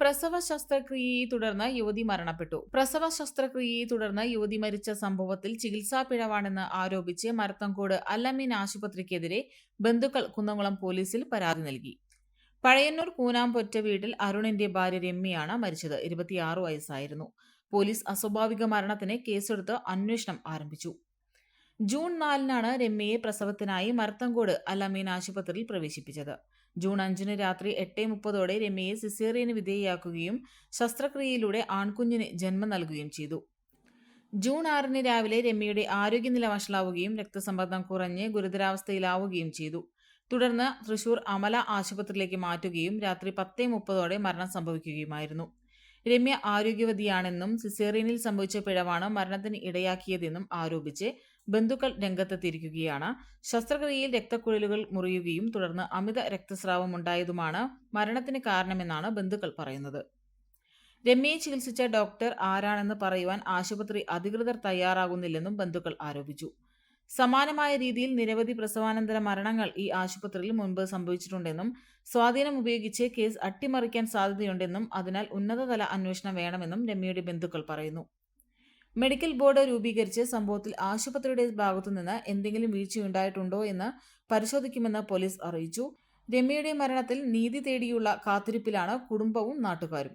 പ്രസവ ശസ്ത്രക്രിയയെ തുടർന്ന് യുവതി മരണപ്പെട്ടു. പ്രസവ ശസ്ത്രക്രിയയെ തുടർന്ന് യുവതി മരിച്ച സംഭവത്തിൽ ചികിത്സാ പിഴവാണെന്ന് ആരോപിച്ച് മരത്തങ്കോട് അല്ലമീൻ ആശുപത്രിക്കെതിരെ ബന്ധുക്കൾ കുന്നംകുളം പോലീസിൽ പരാതി നൽകി. പഴയന്നൂർ കൂനാമ്പൊറ്റ വീട്ടിൽ അരുണിന്റെ ഭാര്യ രമ്യയാണ് മരിച്ചത്. ഇരുപത്തിയാറ് വയസ്സായിരുന്നു. പോലീസ് അസ്വാഭാവിക മരണത്തിന് കേസെടുത്ത് അന്വേഷണം ആരംഭിച്ചു. ജൂൺ നാലിനാണ് രമ്യയെ പ്രസവത്തിനായി മർത്തങ്കോട് അലമീൻ ആശുപത്രിയിൽ പ്രവേശിപ്പിച്ചത്. ജൂൺ അഞ്ചിന് രാത്രി എട്ട് മുപ്പതോടെ രമ്യയെ സിസേറിയന് വിധേയയാക്കുകയും ശസ്ത്രക്രിയയിലൂടെ ആൺകുഞ്ഞിന് ജന്മം നൽകുകയും ചെയ്തു. ജൂൺ ആറിന് രാവിലെ രമ്യയുടെ ആരോഗ്യനില വഷളാവുകയും രക്തസമ്മർദ്ദം കുറഞ്ഞ് ഗുരുതരാവസ്ഥയിലാവുകയും ചെയ്തു. തുടർന്ന് തൃശൂർ അമല ആശുപത്രിയിലേക്ക് മാറ്റുകയും രാത്രി പത്തേ മുപ്പതോടെ മരണം സംഭവിക്കുകയുമായിരുന്നു. രമ്യ ആരോഗ്യവതിയാണെന്നും സിസേറിയനിൽ സംഭവിച്ച പിഴവാണ് മരണത്തിന് ഇടയാക്കിയതെന്നും ആരോപിച്ച് ബന്ധുക്കൾ രംഗത്തെത്തിയിരിക്കുകയാണ്. ശസ്ത്രക്രിയയിൽ രക്തക്കുഴലുകൾ മുറിയുകയും തുടർന്ന് അമിത രക്തസ്രാവം ഉണ്ടായതുമാണ് മരണത്തിന് കാരണമെന്നാണ് ബന്ധുക്കൾ പറയുന്നത്. രമ്യയെ ചികിത്സിച്ച ഡോക്ടർ ആരാണെന്ന് പറയുവാൻ ആശുപത്രി അധികൃതർ തയ്യാറാകുന്നില്ലെന്നും ബന്ധുക്കൾ ആരോപിച്ചു. സമാനമായ രീതിയിൽ നിരവധി പ്രസവാനന്തര മരണങ്ങൾ ഈ ആശുപത്രിയിൽ മുൻപ് സംഭവിച്ചിട്ടുണ്ടെന്നും സ്വാധീനം ഉപയോഗിച്ച് കേസ് അട്ടിമറിക്കാൻ സാധ്യതയുണ്ടെന്നും അതിനാൽ ഉന്നതതല അന്വേഷണം വേണമെന്നും രമ്യയുടെ ബന്ധുക്കൾ പറയുന്നു. മെഡിക്കൽ ബോർഡ് രൂപീകരിച്ച് സംഭവത്തിൽ ആശുപത്രിയുടെ ഭാഗത്തുനിന്ന് എന്തെങ്കിലും വീഴ്ചയുണ്ടായിട്ടുണ്ടോ എന്ന് പരിശോധിക്കുമെന്ന് പോലീസ് അറിയിച്ചു. രമ്യയുടെ മരണത്തിൽ നീതി തേടിയുള്ള കാത്തിരിപ്പിലാണ് കുടുംബവും നാട്ടുകാരും.